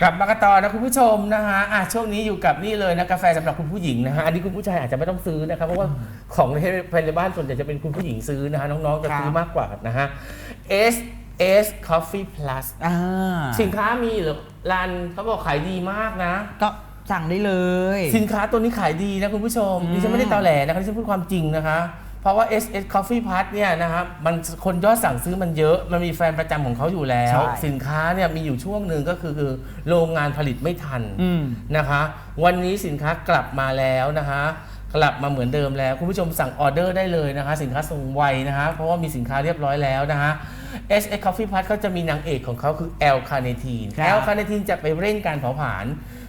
กลับมากันต่อนะคุณผู้ชมนะฮะอะช่วงนี้อยู่กับนี่เลยนะกาแฟสำหรับคุณผู้หญิงนะฮะอันนี้คุณผู้ชายอาจจะไม่ต้องซื้อนะครับเพราะว่าของในภายในบ้านส่วนใหญ่จะเป็นคุณผู้หญิงซื้อนะฮะน้องๆจะซื้อครับมากกว่านะฮะ S S Coffee Plus อ่าสินค้ามีเหรือรันเขาบอกขายดีมากนะ ก็สั่งได้เลย สินค้าตัวนี้ขายดีนะคุณผู้ชมอืมดิฉันไม่ได้ตอแหลนะคะดิฉันพูดความจริงนะคะเพ ราะว่า S S Coffee Plus เนี่ยนะครับมันคนยอดสั่งซื้อมันเยอะ มันมีแฟนประจำของเขาอยู่แล้วสินค้าเนี่ยมีอยู่ช่วงหนึ่งก็คือคือโรงงานผลิตไม่ทันอืม นะคะ วันนี้สินค้ากลับมาแล้วนะคะ กลับมาเหมือนเดิมแล้ว คุณผู้ชมสั่งออเดอร์ได้เลยนะคะ สินค้าส่งไวนะคะ เพราะว่ามีสินค้าเรียบร้อยแล้วนะคะ S S Coffee Plus ก็จะมีนางเอกของเขาคือ L Carnitine ครับ L Carnitine จะไปเร่งการเผาผลาญ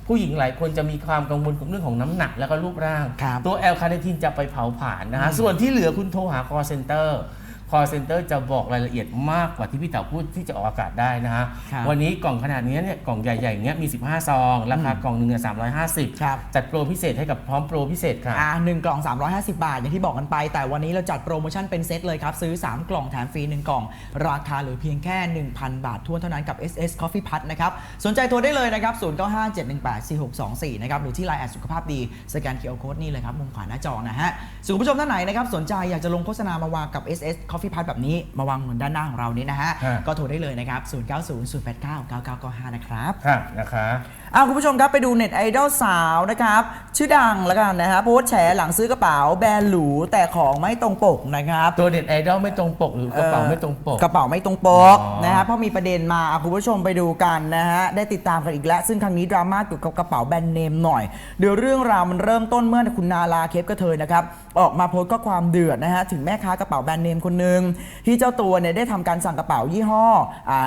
ผู้หญิงหลายคนจะมีความกังวลกับเรื่องของน้ำหนักแล้วก็รูปร่าง ครับ ตัว L Carnitine จะไปเผาผลาญนะคะส่วนที่เหลือคุณโทรหา call center call center จะบอกรายละเอียดมากกว่าที่พี่เต๋าพูดที่จะออกอากาศได้นะคะครับวันนี้กล่องขนาดนี้เนี่ยกล่องใหญ่ๆเนี้ยมี 15 ซอง ราคากล่องหนึ่งสามร้อยห้าสิบครับ จัดโปรพิเศษให้กับพร้อมโปรพิเศษค่ะอ่าหนึ่งกล่อง 350 บาท อย่างที่บอกกันไป แต่วันนี้เราจัดโปรโมชั่นเป็นเซตเลยครับ ซื้อ 3 กล่องแถมฟรี 1 กล่อง ราคาเหลือเพียงแค่ 1,000 บาททวนเท่านั้นกับ SS Coffee Put นะครับ สนใจโทรได้เลยนะครับ 0957184624 นะครับ หรือที่ Line แอดสุขภาพดี สแกน QR Code นี่เลยครับ มุมขวาหน้าจอนะฮะส่วนคุณผู้ชมท่านไหนนะครับ สนใจอยากจะลงโฆษณามาวางกับ SS Coffee Put แบบนี้มาวางเหมือนด้านหน้าของเรานี้นะฮะ ฮะ ก็โทรได้เลยนะครับ 0900899995 นะครับ ค่ะนะคะอ้าวคุณผู้ชมครับไปดูเน็ตไอดอลสาวนะครับ ชื่อดังแล้วกันนะฮะโพสต์แฉหลังซื้อกระเป๋าแบรนด์หรูแต่ของไม่ตรงปกนะครับตัวเด็ดไอดอลไม่ตรงปกหรือกระเป๋าไม่ตรงปก กระเป๋าไม่ตรงปกอ๋อ นะฮะเพราะมีประเด็นมาอะคุณผู้ชมไปดูกันนะฮะได้ติดตามกันอีกแล้ว ซึ่งครั้งนี้ดราม่าเกี่ยวกับกระเป๋าแบรนด์เนมหน่อยเดี๋ยวเรื่องราวมันเริ่มต้นเมื่อคุณนาลาเคปกระเทยนะครับออกมาโพสต์ก็ความเดือดนะฮะถึงแม่ค้ากระเป๋าแบรนด์เนมคนหนึ่งที่เจ้าตัวเนี่ยได้ทำการสั่งกระเป๋ายี่ห้อ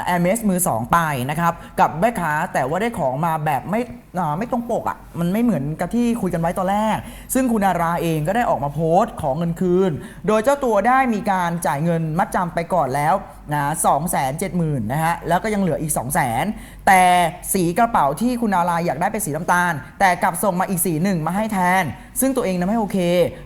แอร์เมสมือสองไปนะครับกับแม่ค้าแต่ว่าได้ของมาแบบไม่อ่าไม่ตรงปกอะมันไม่เหมือนกับที่คุยกันไว้ตอนแรก ซึ่งคุณนาราเองก็ได้ออกมาโพสต์ของเงินคืน โดยเจ้าตัวได้มีการจ่ายเงินมัดจำไปก่อนแล้วนะสองแสนเจ็ดหมื่นนะฮะแล้วก็ยังเหลืออีก 2 0 0แสนแต่สีกระเป๋าที่คุณนาราอยากได้เป็นสีน้ำตาล แต่กลับส่งมาอีกสีหนึ่งมาให้แทน ซึ่งตัวเองนะไม่โอเค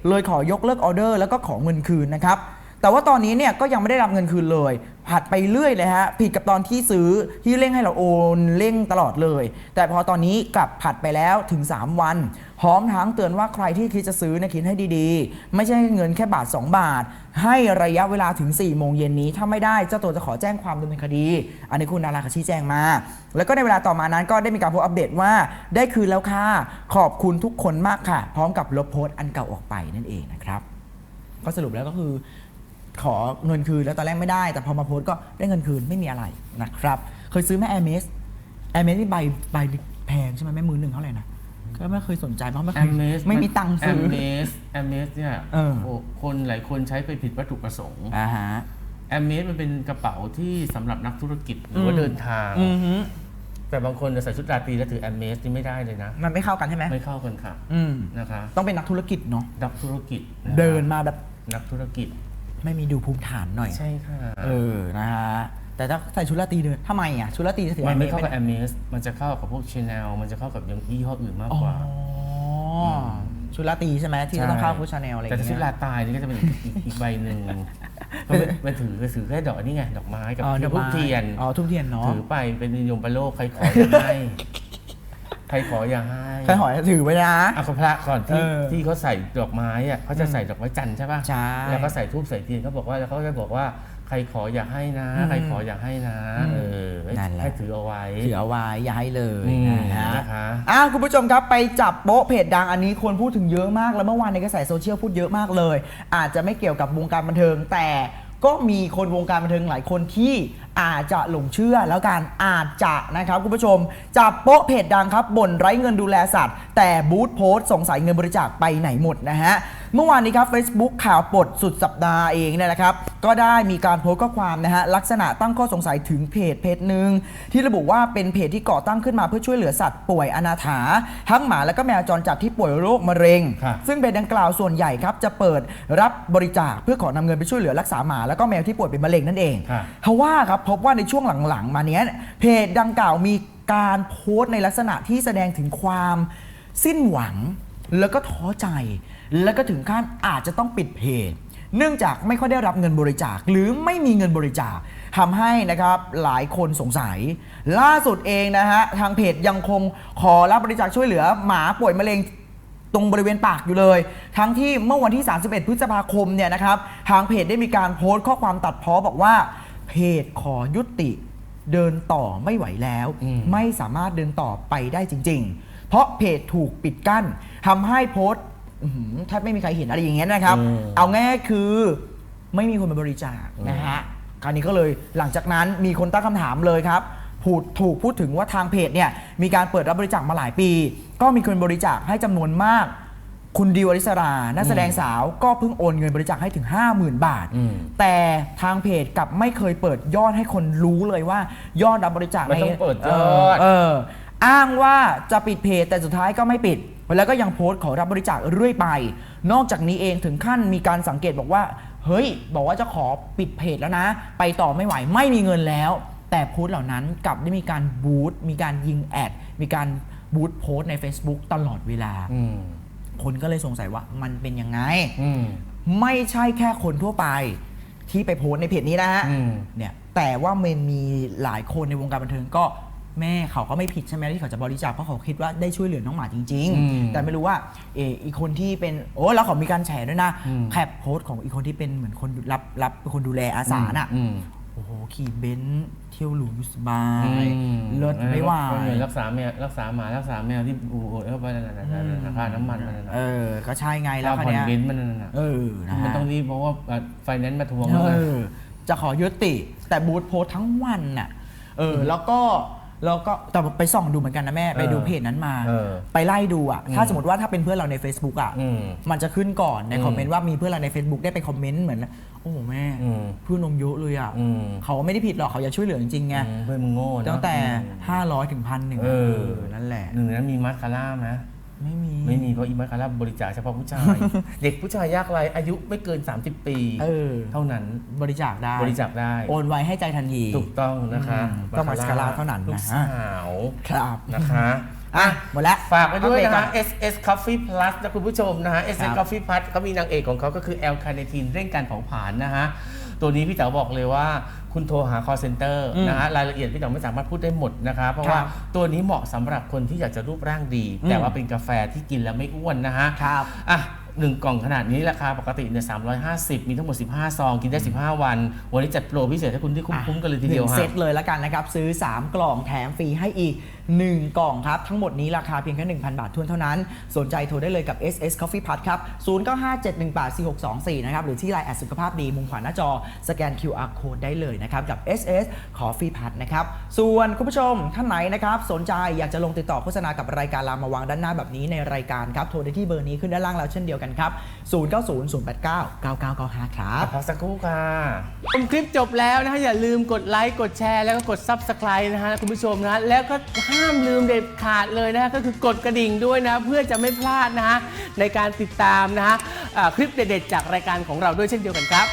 เลยขอยกเลิกออเดอร์แล้วก็ขอเงินคืนนะครับ แต่ว่าตอนนี้เนี่ยก็ยังไม่ได้รับเงินคืนเลย ผัดไปเรื่อยเลยฮะ ผิดกับตอนที่ซื้อที่เร่งให้เราโอนเร่งตลอดเลย แต่พอตอนนี้กลับผัดไปแล้วถึง 3 วัน พร้อมทั้งเตือนว่าใครที่คิดจะซื้อเนี่ยคิดให้ดีๆ ไม่ใช่เงินแค่บาท 2 บาท ให้ระยะเวลาถึง4โมงเย็นนี้ ถ้าไม่ได้เจ้าตัวจะขอแจ้งความดำเนินคดี อันนี้คุณนาราเขาชี้แจงมา แล้วก็ในเวลาต่อมานั้นก็ได้มีการโพสต์อัปเดตว่าได้คืนแล้วค่ะขอบคุณทุกคนมากค่ะ พร้อมกับลบโพสต์อันเก่าออกไปนั่นเองนะครับก็สรุปแล้วก็คือ ขอเงินคืนแล้วตอนแรกไม่ได้ แต่พอมาโพสต์ก็ได้เงินคืนไม่มีอะไรนะครับ เคยซื้อแม่แอร์เมสแอร์เมสนี่ใบใบแพงใช่ไหมแม่มือหนึ่งเท่าไหร่นะก็ไม่เคยสนใจเพราะไม่แอเคยมเมสไม่มีตังค์ซื้อแอมเมสแอมเมสเนี่ยเออโอ้คนหลายคนใช้ไปผิดวัตถุประสงค์อ่าฮะแอมเมสมันเป็นกระเป๋าที่สำหรับนักธุรกิจหรือว่าอืมเดินทางอือฮึแต่บางคนจะใส่ชุดราตรีแล้วถือแอมเมสนี่ไม่ได้เลยนะ มันไม่เข้ากันใช่ไหมไม่เข้ากันค่ะอืมนะคะ ต้องเป็นนักธุรกิจเนาะนักธุรกิจะคะเดินมาแบบนักธุรกิจ ไม่มีดูภูมิฐานหน่อย ใช่ค่ะเออนะฮะแต่ถ้าใส่ชุดราตรีเดินทำไมอะชุดราตรีจะถือมันไม่แอเข้าร์กับแอมเมสมันจะเข้ากับพวกชแนลมันจะเข้ากับอย่างยี่ห้ออื่นมากอ๋อกว่าอชุดราตรีใช่ไหมที่จะต้องเข้าพุชาแนลอะไรอย่างแต่เงี้ถ้ายชุดลาตายนี่ก็จะเป็นอีกอีกอีกใบหนึ่งก็ไม่ไม่ถือก็ถือแค่ดอกนี่ไงดอกไม้กับอ๋อดอกทูไม้บเทียนอ๋อทุบเทียนเนาะถือไปเป็นนิยมประโลกใครขออย่าให้ ใครขออย่าให้ใครหอยถือไว้นะอะก็พระก่อนที่เออที่เขาใส่ดอกไม้อะเขาจะใส่ดอกไม้จันทร์ใช่ป่ะใช่แล้วก็ใส่ทูบใส่เทียนเขาบอกว่าแล้วเขาจะบอกว่าใครขออย่าให้นะ อืมใครขออย่าให้นะอืมเออให้นั่นแหละ ให้ถือเอาไว้ถือเอาไว้อย่าให้เลยอืมนะฮะ นะคะอ้าวคุณผู้ชมครับไปจับโป๊ะเพจดังอันนี้ควรพูดถึงเยอะมากแล้วเมื่อวานในกระแสโซเชียลพูดเยอะมากเลย อาจจะไม่เกี่ยวกับวงการบันเทิงแต่ ก็มีคนวงการบันเทิงหลายคนที่อาจจะหลงเชื่อแล้วกันอาจจะนะครับคุณผู้ชมจับโป๊ะเพจดังครับบ่นไร้เงินดูแลสัตว์ แต่บูธโพสต์สงสัยเงินบริจาคไปไหนหมดนะฮะ เมื่อวานนี้ครับ Facebook ข่าวปลดสุดสัปดาห์เองเนี่ยนะครับ ก็ได้มีการโพสต์ข้อความนะฮะลักษณะตั้งข้อสงสัยถึงเพจเพจหนึ่งที่ระบุว่าเป็นเพจที่ก่อตั้งขึ้นมาเพื่อช่วยเหลือสัตว์ป่วยอนาถา ทั้งหมาและก็แมวจรจัดที่ป่วยโรคมะเร็ง ครับซึ่งเพจดังกล่าวส่วนใหญ่ครับจะเปิดรับบริจาคเพื่อขอนำเงินไปช่วยเหลือรักษาหมาแล้วก็แมวที่ป่วยเป็นมะเร็งนั่นเอง ครับทว่าครับพบว่าในช่วงหลังๆ มาเนี้ยเพจดังกล่าวมีการโพสต์ในลักษณะที่แสดงถึงความสิ้นหวังแล้วก็ท้อใจ แล้วก็ถึงขั้นอาจจะต้องปิดเพจ เนื่องจากไม่ค่อยได้รับเงินบริจาค หรือไม่มีเงินบริจาคทำให้นะครับหลายคนสงสัย ล่าสุดเองนะฮะทางเพจยังคงขอรับบริจาคช่วยเหลือหมาป่วยมะเร็งตรงบริเวณปากอยู่เลย ทั้งที่เมื่อวันที่ 31 พฤษภาคมเนี่ยนะครับ ทางเพจได้มีการโพสต์ข้อความตัดพ้อบอกว่า เพจขอยุติเดินต่อไม่ไหวแล้วอืมไม่สามารถเดินต่อไปได้จริง ๆ เพราะเพจถูกปิดกั้นทำให้โพสต์ อื้อหือแทบไม่มีใครเห็นอะไรอย่างเงี้ยนะครับ อืมเอาง่ายๆคือไม่มีคนมาบริจาคนะฮะคราวนี้ก็เลยหลังจากนั้นมีคนตั้งคำถามเลยครับพูดถูกพูดถึงว่าทางเพจเนี่ยมีการเปิดรับบริจาคมาหลายปี ก็มีคนบริจาคให้จำนวนมาก คุณดิวอริสรานักแสดงสาวก็เพิ่งโอนเงินบริจาคให้ถึง 50,000 บาท อืม แต่ทางเพจกลับไม่เคยเปิดยอดให้คนรู้เลยว่า ยอดรับบริจาคไม่ต้องในเปิดยอดเเออ อ้างว่าจะปิดเพจแต่สุดท้ายก็ไม่ปิด แล้วก็ยังโพสต์ขอรับบริจาคเรื่อยไป นอกจากนี้เองถึงขั้นมีการสังเกตบอกว่า เฮ้ย บอกว่าจะขอปิดเพจแล้วนะ ไปต่อไม่ไหวไม่มีเงินแล้ว แต่โพสต์เหล่านั้นกลับได้มีการบูตมีการยิงแอด มีการบูตโพสต์ใน Facebook ตลอดเวลา อืมคนก็เลยสงสัยว่ามันเป็นยังไง อืม ไม่ใช่แค่คนทั่วไปที่ไปโพสต์ในเพจนี้นะฮะอืม เนี่ยแต่ว่ามันมีหลายคนในวงการบันเทิงก็ แม่เขาก็ไม่ผิดใช่ไหมที่เขาจะบริจาคเพราะเขาคิดว่าได้ช่วยเหลือน้องหมาจริง อืมๆ แต่ไม่รู้ว่าเอออีกคนที่เป็นโอ้แล้วเขามีการแฉด้วยนะอืม แคปโพสต์ของอีกคนที่เป็นเหมือนคนรับรับเป็นคนดูแลอาสาน่ะ อืม โอ้โห ขี่เบนซ์เที่ยวหรูอยู่สบาอืยมเลิศไม่ไหวก็เหมือนรักษาแมวรักษาหมารักษาแมวที่อู่เข้าไปนั่นน่ะนั่นน่ะนั่นน่ะค่าน้ำมันมันนั่นน่ะเออ ก็ใช่ไงแล้ค่าวคันผ่อนเนี้ยเบนซ์มันนั่นน่ะเออนะมันฮะต้องรีบเพราะว่าไฟแนนซ์มาทวงเออจะขอยุติแต่บูธโพสต์ทั้งวันน่ะเออ แล้วก็ แล้วก็แต่ไปส่องดูเหมือนกันนะแม่ไปดูเพจนั้นมา เออไปไล่ดูอะอืมถ้าสมมติว่าถ้าเป็นเพื่อนเราใน Facebook อะอืมมันจะขึ้นก่อนในอืมคอมเมนต์ว่ามีเพื่อนเราใน Facebook ได้ไปคอมเมนต์เหมือนโอ้โหแม่อืมเพื่อนนมเยอะเลยอะอืม เขาไม่ได้ผิดหรอกเขาอยากช่วยเหลือจริงๆไงอืมเพื่อนมึงโง่เนอะตั้งแต่อืม500ถึงพันหนึ่งเออ นั่นแหละ หนึ่งในนั้นมีมัสคาร่านะ ไม่มี ไม่มีเพราะอีมัสคาร่าบริจาคเฉพาะผู้ชาย เด็กผู้ชายยากไร้อายุไม่เกิน 30 ปี เออ เท่านั้นบริจาคได้บริจาคได้ โอนไวให้ใจทันที ถูกต้องนะคะอืมต้องมัสคาร่าเท่านั้นนะ ลูกสาวครับ นะคะอะ หมดแล้วฝากไปด้วยนะอัปเตก่อ คะ SS Coffee Plus นะคุณผู้ชมนะฮะ ครั SS บ Coffee Plus เขามีนางเอกของเขาก็คือ L carnitine เร่งการเผาผลาญนะฮะ ตัวนี้พี่เต๋อบอกเลยว่า คุณโทรหา call center อืมนะฮะรายละเอียดพี่เต๋อไม่สามารถพูดได้หมดนะคะเพราะว่าครับตัวนี้เหมาะสำหรับคนที่อยากจะรูปร่างดีอืมแต่ว่าเป็นกาแฟที่กินแล้วไม่อ้วนนะฮะ ครับ อะ หนึ่งกล่องขนาดนี้ราคาปกติเนี่ย350มีทั้งหมด 15 ซอง กินได้ 15 วัน วันนี้จัดโปรพิเศษให้คุณที่คุ้มๆกันเลยทีเดียวหนึ่งฮะเซตเลยแล้วกันนะครับ ซื้อ 3 กล่องแถมฟรีให้อีก 1 กล่องครับ ทั้งหมดนี้ราคาเพียงแค่ 1,000 บาททวนเท่านั้น สนใจโทรได้เลยกับ SS Coffee Plus ครับ 0957184624 นะครับ หรือที่ไลน์แอดสุขภาพดีมุมขวาหน้าจอ สแกน QR Code ได้เลยนะครับ กับ SS Coffee Plus นะครับ ส่วนคุณผู้ชมท่านไหนนะครับสนใจอยากจะลงติดต่อโฆษณากับรายการรามาวางด้านหน้าแบบนี้ในรายการครับโทรได้ที่เบอร์นี้ขึ้นด้านล่างแล้วเช่นเดียวกันครับ 0900899995 ครับพักสักครู่ค่ะชมคลิปจบแล้วนะฮะอย่าลืมกดไลค์กดแชร์แล้วก็กด Subscribe นะฮะคุณผู้ชมนะฮะแล้วก็ห้ามลืมเด็ดขาดเลยนะฮะก็คือกดกระดิ่งด้วยนะ เพื่อจะไม่พลาดนะฮะในการติดตามนะฮะอ่าคลิปเด็ดๆจากรายการของเราด้วยเช่นเดียวกันครับ